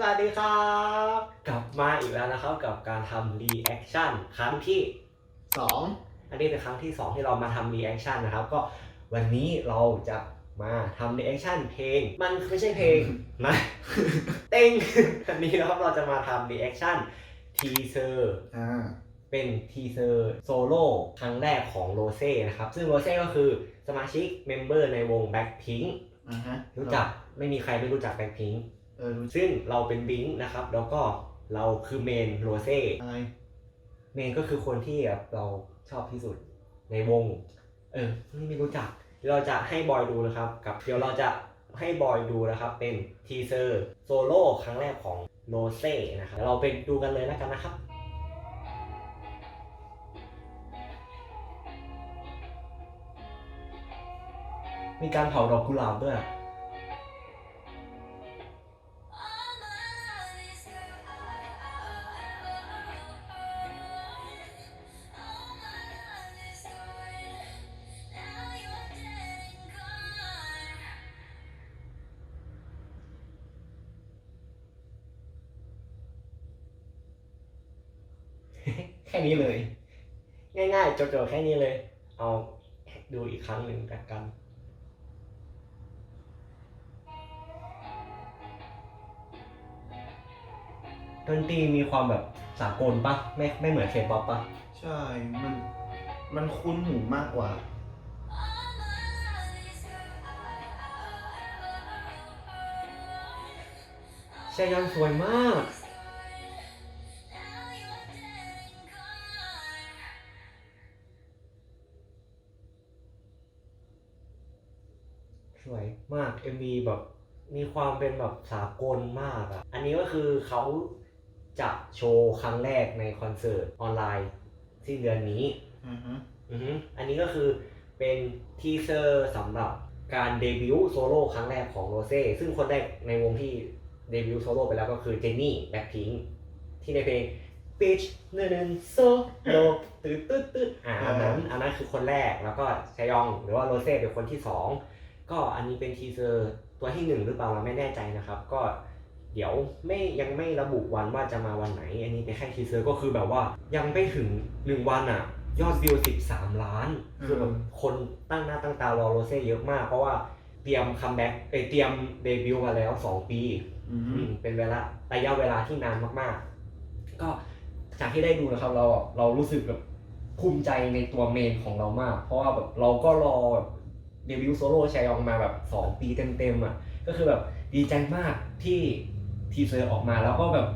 สวัสดีครับ กลับมาอีกแล้วนะครับกับการทำรีแอคชั่นครั้งที่สองอันนี้เป็นครั้งที่ 2 ที่เรามาทำรีแอคชั่นนะครับ ก็วันนี้เราจะมาทำรีแอคชั่นเพลง มันไม่ใช่เพลงนะเต้งวันนี้นะครับเราจะมาทำรีแอคชั่นทีเซอร์อ่าเป็นทีเซอร์โซโล่ครั้งแรกของโรเซ่นะครับ ซึ่งโรเซ่ก็คือสมาชิกเมมเบอร์ในวง Blackpink อ่าฮะรู้จักไม่มีใครไม่รู้จัก Blackpink เออรู้ซึ่งเราเป็นบิงค์นะครับ แล้วก็เราคือเมนโรเซ่อะไร เมนก็คือคนที่แบบเราชอบที่สุดในวง เออนี่ไม่รู้จักเดี๋ยวเราจะให้บอยดูนะครับกับเดี๋ยวเราจะให้บอยดูนะครับ เป็นทีเซอร์โซโล่ครั้งแรกของโรเซ่นะครับเดี๋ยวเราไปดูกันเลยแล้วกันนะครับมีการเผาดอกกุหลาบด้วย แค่นี้เลย ง่ายๆโจทย์ๆแค่นี้เลย เอาดูอีกครั้งหนึ่งกันกันดนตรีมีความแบบสากลปะไม่ไม่เหมือนเคป๊อปปะใช่ มัน มันคุ้นหูมากกว่าแชยอนสวยมาก วยมาก MV แบบมีความเป็นแบบสากลมากอะอันนี้ก็คือเขาจะโชว์ครั้งแรกในคอนเสิร์ตออนไลน์สิ้นเดือนนี้ อือฮึอือฮึอันนี้ก็คือเป็นทีเซอร์สำหรับการเดบิวต์โซโล่ครั้งแรกของโรเซ่ซึ่งคนแรกในวงที่เดบิวต์โซโล่ไปแล้วก็คือเจนนี่แบ็คพิงที่ในเพลง Bitch หนึ่งหนึ่งโซโลตืดตืดตืดอ่าอันนั้นอันนั้นคือคนแรกแล้วก็ชยองหรือว่าโรเซ่เป็นคนที่สอง ก็อันนี้เป็นทีเซอร์ตัวที่หนึ่งหรือเปล่าเราไม่แน่ใจนะครับ ก็เดี๋ยวไม่ยังไม่ระบุวันว่าจะมาวันไหน อันนี้เป็นแค่ทีเซอร์ก็คือแบบว่ายังไม่ถึงหนึ่งวันอะ ยอดวิว13ล้าน คือแบบคนตั้งหน้าตั้งตารอโรเซ่เยอะมาก เพราะว่าเตรียมคัมแบ็กเอยเตรียมเดบิวต์มาแล้ว2ปีอือฮึอืมเป็นเวลาระยะเวลาที่นานมากๆ ก็จากที่ได้ดูนะครับเราอะเรารู้สึกแบบภูมิใจในตัวเมนของเรามาก เพราะว่าแบบเราก็รอแบบ เดบิวต์โซโล่ชายองมาแบบ 2 ปีเต็มๆอะ ก็คือแบบดีใจมากที่ทีเซอร์ออกมาแล้วก็แบบ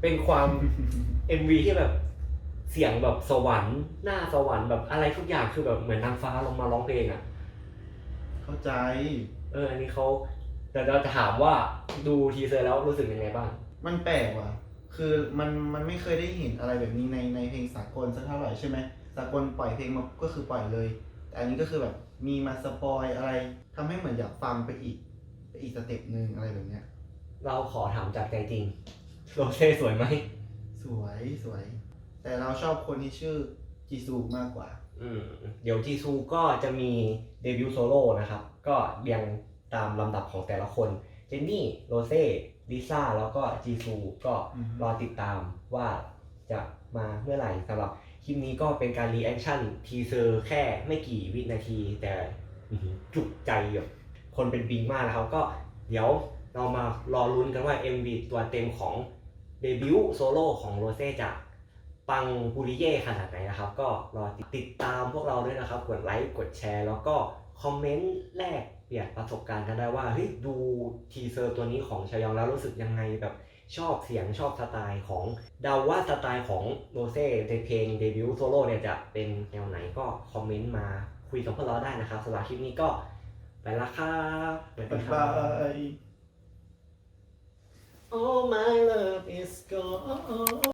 เป็นความ MV ที่แบบเสียงแบบสวรรค์หน้าสวรรค์แบบอะไรทุกอย่างคือแบบเหมือนนางฟ้าลงมาร้องเพลงอะ เข้าใจ เอออันนี้เขาแต่เราจะถามว่าดูทีเซอร์แล้วรู้สึกยังไงบ้าง มันแปลกว่ะ คือมันมันไม่เคยได้เห็นอะไรแบบนี้ในในเพลงสากลสักเท่าไหร่ใช่ไหมสากลปล่อยเพลงมาก็คือปล่อยเลย แต่อันนี้ก็คือแบบมีมาสปอยอะไรทำให้เหมือนอยากฟังไปอีกไปอีกสเต็ปหนึ่งอะไรแบบเนี้ย เราขอถามจากใจจริงโรเซ่สวยไหม สวยสวย แต่เราชอบคนที่ชื่อจีซูมากกว่า อืมเดี๋ยวจีซูก็จะมีเดบิวต์โซโล่นะครับ ก็เรียงตามลำดับของแต่ละคน เจนนี่ โรเซ่ลิซ่าแล้วก็จีซูก็อือฮึรอติดตามว่าจะมาเมื่อไหร่สำหรับ คลิปนี้ก็เป็นการรีแอคชั่นทีเซอร์แค่ไม่กี่วินาที แต่จุกใจแบบคนเป็นบิงมากนะครับ ก็เดี๋ยวเรามารอลุ้นกันว่า MV ตัวเต็มของเดบิวต์โซโล่ของโรเซ่จะปังบุริเย่ขนาดไหนนะครับ ก็รอติดตามพวกเราด้วยนะครับ กดไลค์กดแชร์ แล้วก็คอมเมนต์แลกเปลี่ยนประสบการณ์กันได้ว่าเฮ้ยดูทีเซอร์ตัวนี้ของชายองแล้วรู้สึกยังไงแบบ ชอบเสียงชอบสไตล์ของเดาว่าสไตล์ของโรเซ่ในเพลงเดบิวต์โซโล่เนี่ยจะเป็นแนวไหนก็คอมเมนต์มาคุยกับพวกเราได้นะครับสำหรับคลิปนี้ก็ไปละครับสวัสดีบ๊ายครับบาย Oh my love is gone